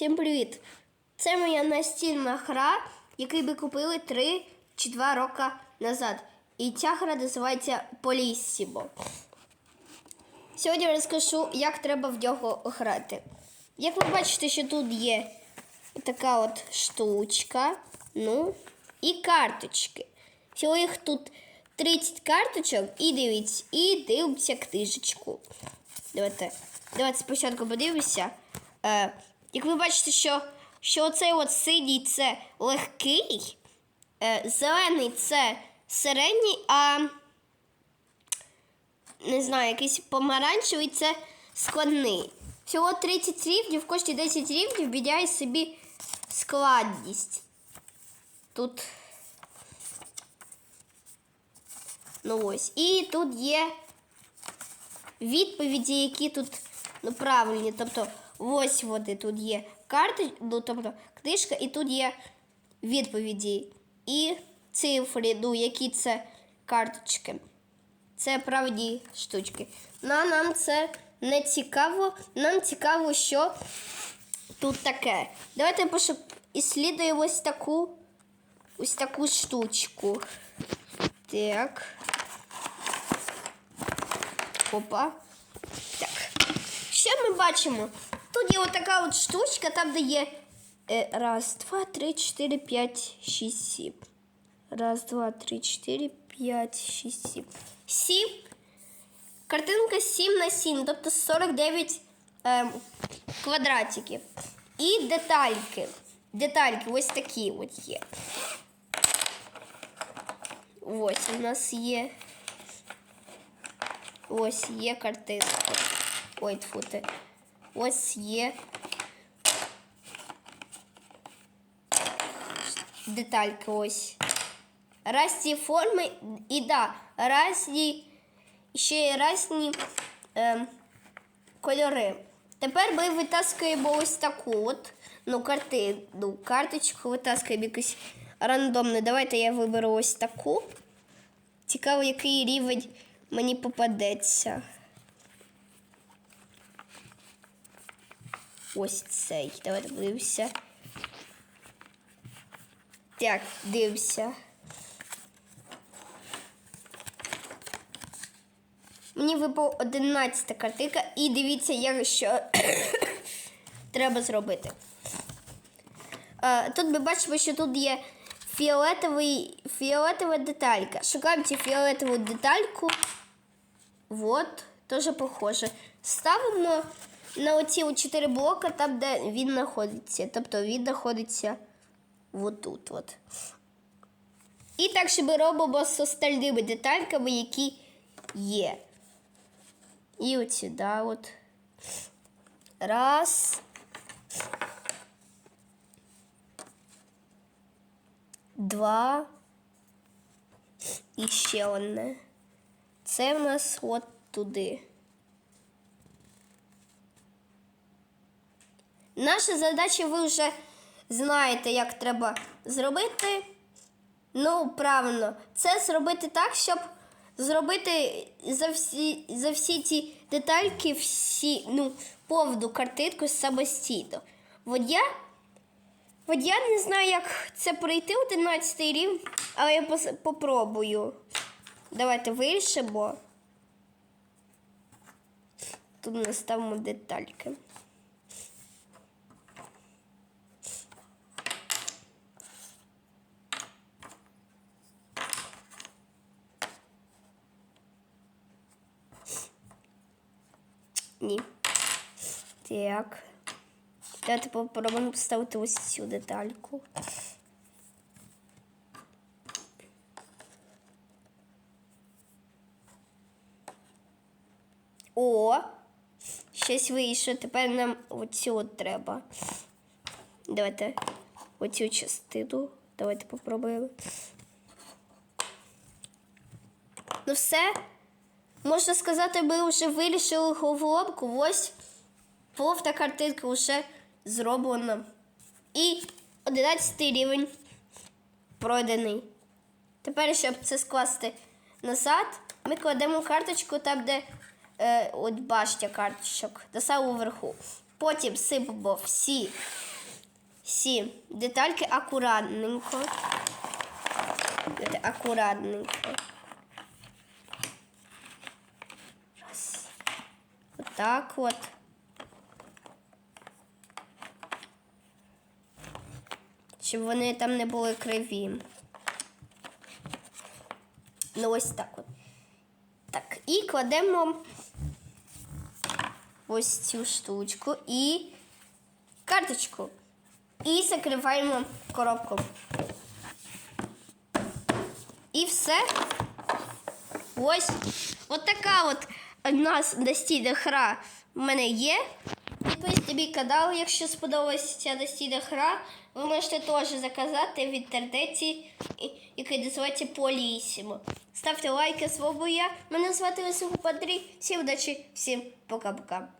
Всім привіт! Це моя настільна гра, яку ми купили 3 чи 2 роки назад. І ця гра називається Поліссімо. Сьогодні розкажу, як треба в нього грати. Як ви бачите, що тут є така от штучка, ну, і карточки. Всього їх тут 30 карточок, і дивіться, і дивимося книжечку. Давайте, давайте спочатку подивимося. Е, як ви бачите, що, що оцей от синій це легкий, е, зелений це середній, а не знаю, якийсь помаранчевий це складний. Всього 30 рівнів, кожні 10 рівнів міняє собі складність. Тут. Ну ось. І тут є відповіді, які тут ну, правильні. Тобто, ось вони тут є карти, ну, тобто книжка, і тут є відповіді. І цифри, ну, які це карточки. Це правді штучки. Ну, а нам це не цікаво. Нам цікаво, що тут таке. Давайте пошук іслідуємо ось таку ось таку штучку. Так. Опа. Так. Що ми бачимо? Є отака от штучка, там де є е, раз, два, три, чотири, п'ять, шість, сім. Раз, два, три, чотири, п'ять, шість, сім. Сім. Картинка 7 на 7, тобто 49 ем, квадратиків. І детальки. Детальки ось такі от є. Ось у нас є. Ось є картинка. Ой, тьфу ти. Ось є. Детальки ось. Разні форми і да, разні ще й різні е, кольори. Тепер ми витаскуємо ось таку от ну, картину, карточку витаскуємо якусь рандомну. Давайте я виберу ось таку. Цікаво, який рівень мені попадеться. Ось цей. Давайте подивимося. Так, дивимося. Мені випав 11 картинка, і дивіться, як що треба зробити. Тут ми бачимо, що тут є фіолетовий, фіолетова деталька. Шукаємо цю фіолетову детальку. Вот, теж похоже. Ставимо на оці 4 блоки, там, де він знаходиться. Тобто він знаходиться отут. От. І так ми робимо з остальними детальками, які є. І от сюди от. Раз. Два. І ще одне. Це в нас от туди. Наша задача, ви вже знаєте, як треба зробити. Ну, правильно, це зробити так, щоб зробити за всі, за всі ці детальки всі, ну, повну картинку самостійно. От я, от я не знаю, як це пройти 11 рівень, але я попробую. Давайте вирішимо. Тут наставимо детальки. Ні. Так. Давайте попробуємо поставити ось цю детальку. О! Щось вийшло. Тепер нам оцю от треба. Давайте оцю частину. Давайте попробуємо. Ну все. Можна сказати, ми вже вирішили головоломку. Ось повна картинка вже зроблена. І 11 рівень пройдений. Тепер, щоб це скласти назад, ми кладемо карточку там, де е, от башня карточок, до самого верху. Потім сипемо всі всі детальки акуратненько. Акуратненько. Раз. Отак от. Щоб вони там не були криві. Ну ось так от. Так, і кладемо ось цю штучку і карточку. І закриваємо коробку. І все. Ось от така от нас настільна гра в мене є. Підписуйте мій канал, якщо сподобалася ця настільна гра. Ви можете теж заказати в інтернеті, який називається Полісімо. Ставте лайки, з вами був я. Мене звати Василь Пандрій. Всім удачі, всім пока-пока.